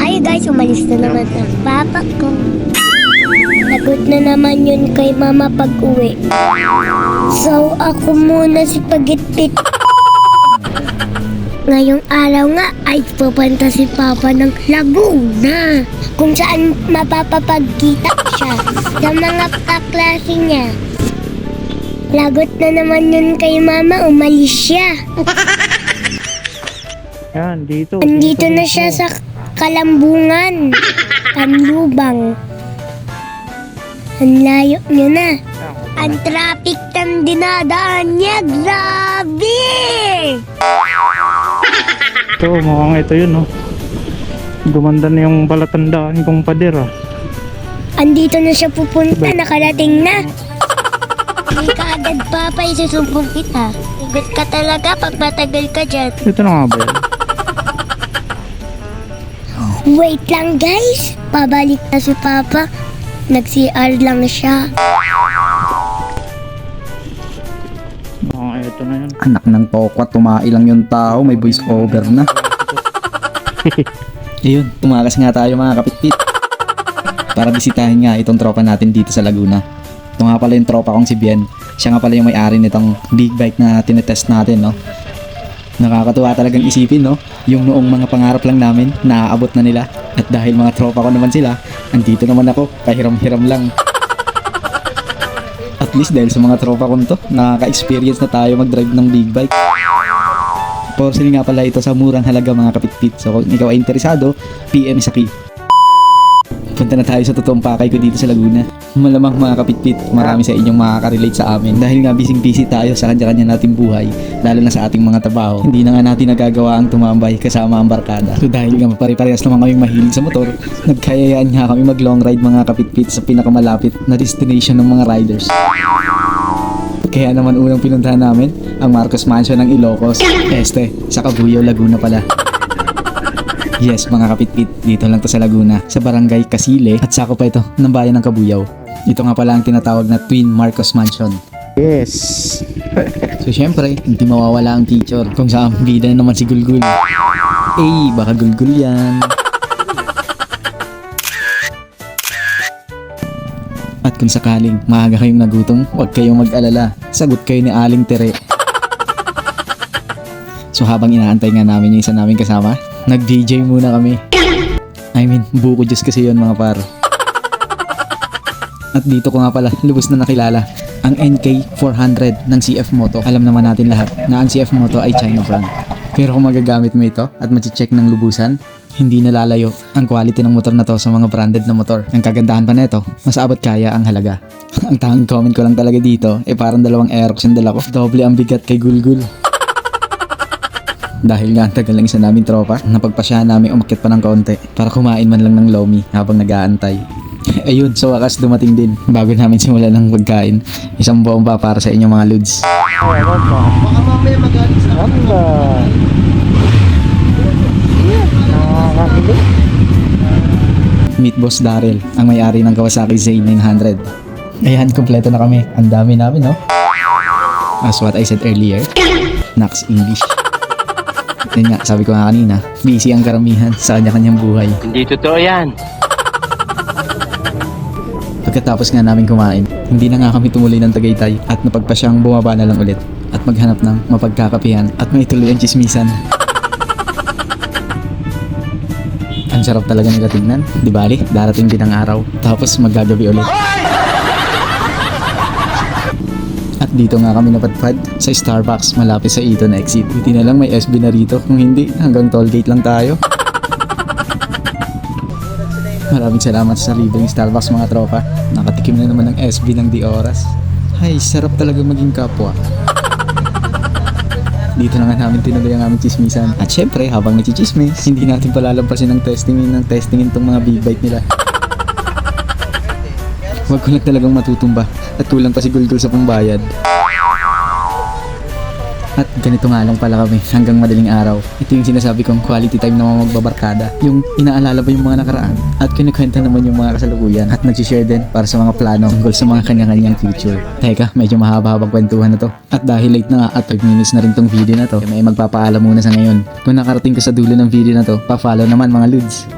Hi guys, umalis na naman ang papa ko. Lagot na naman yun kay mama pag uwi. So, ako muna si Pagitpit. Ngayong araw nga ay pupunta si Papa ng Laguna kung saan mapapapagkita siya sa mga kaklase niya. Lagot na naman yun kay Mama, umalis siya. Yan, dito. Andito na siya sa Kalambungan, Kanlubang. Ang layo niyo na. Ang traffic ng dinadaan niya, grabe! Ito, mukhang ito yun, no. Gumanda na yung palatandaan kong pader, ah. Andito na siya pupunta, nakarating na. Hindi ka agad papa, isusumbong kita. Igot ka talaga pag matagal ka dyan. Ito na nga ba yun? Wait lang guys, pabalik na si papa. Nag-CR lang siya. Mukhang ito na yun. Anak ng tokwat, tumailang yung tao, may voice over na. Ayun, tumakas nga tayo mga kapitpit. Para bisitahin nga itong tropa natin dito sa Laguna. Ito nga pala yung tropa kong si Bien. Siya nga pala yung may-ari nitong big bike na tinetest natin, no? Nakakatuwa talagang isipin, no? Yung noong mga pangarap lang namin, naaabot na nila. At dahil mga tropa ko naman sila, andito naman ako, pahiram-hiram lang. At least dahil sa mga tropa ko to, nakaka-experience na tayo mag-drive ng big bike. Sale nga pala ito sa murang halaga mga kapitpit. So kung ikaw ay interesado, PM sa key. Punta na tayo sa totoong pakay ko dito sa Laguna. Malamang mga kapitpit, marami sa inyong makaka-relate sa amin. Dahil nga busy-busy tayo sa kanya-kanya nating buhay, lalo na sa ating mga trabaho. Hindi na nga natin nagagawa ang tumambay kasama ang barkada. So dahil nga pare-parehas naman kami mahilig sa motor, nagkayayaan nga kami mag long ride mga kapitpit sa pinakamalapit na destination ng mga riders. Kaya naman unang pinuntahan namin ang Marcos Mansion ng Ilocos. Este, sa Cabuyao, Laguna pala. Yes, mga kapitpit, dito lang to sa Laguna, sa Barangay Casile at sako pa ito ng bayan ng Cabuyao. Ito nga pala ang tinatawag na Twin Marcos Mansion. Yes. So syempre, hindi mawawala ang teacher kung saan bida naman si Gulgul. Eh, baka Gulgul yan. At kung sakaling maaga kayong nagutom, huwag kayong mag-alala. Sagot kayo ni Aling Tere. So habang inaantay nga namin yung isa namin kasama, nag-DJ muna kami. I mean, buko Diyos kasi yon mga par. At dito ko nga pala, lubos na nakilala ang NK400 ng CF Moto. Alam naman natin lahat na ang CF Moto ay China brand. Pero kung magagamit mo ito at check ng lubusan, hindi nalalayo ang quality ng motor na to sa mga branded na motor. Ang kagandahan pa nito, mas abot kaya ang halaga. ang tanging comment ko lang talaga dito, eh parang dalawang Aerox yung dala ko. Doble ang bigat kay Gulgul. Dahil nga ang tagal lang isa namin tropa, napagpasyahan namin umakyat pa ng kaunti para kumain man lang ng lomi habang nag-aantay. Ayun, sa wakas dumating din bago namin simulan ng pagkain. Isang bomba para sa inyong mga ludes. Baka mamaya magalit sa Wala. Nakakakilig. Meet Boss Daryl, ang may-ari ng Kawasaki Z900. Ayan, kompleto na kami. Ang dami namin, no? As what I said earlier, Nax English. Yan nga, sabi ko nga kanina, busy ang karamihan sa kanya-kanyang buhay. Hindi totoo yan. Pagkatapos nga namin kumain, hindi na nga kami tumuloy ng Tagaytay at napagpasyang bumaba na lang ulit at maghanap ng mapagkakapihan at may tuloy ang chismisan. Ang sarap talaga nila tingnan. Di bali, darating din ang araw. Tapos maggagabi ulit. At dito nga kami napadpad sa Starbucks malapit sa Eton exit. Buti na lang may SB na rito. Kung hindi, hanggang toll gate lang tayo. Maraming salamat sa libreng Starbucks mga tropa. Nakatikim na naman ng SB ng di oras. Ay, sarap talaga maging kapwa. Dito na nga namin tinuloy ang aming chismisan. At syempre, habang nagchichismis, hindi natin palalampasin ng testingin ng testingin tong mga big bite nila. Huwag ko lang talagang matutumba at kulang pa si Gulgul sa pambayad. At ganito nga lang pala kami hanggang madaling araw. Ito yung sinasabi kong quality time na mga magbabarkada. Yung inaalala ba yung mga nakaraan at kinikwenta naman yung mga kasalukuyan at nagsishare din para sa mga plano tungkol sa mga kanya-kanyang future. Teka, medyo mahaba-habang kwentuhan na to. At dahil late na nga at 5 minutes na rin tong video na to, may magpapaalam muna sa ngayon. Kung nakarating ka sa dulo ng video na to, pa-follow naman mga ludes.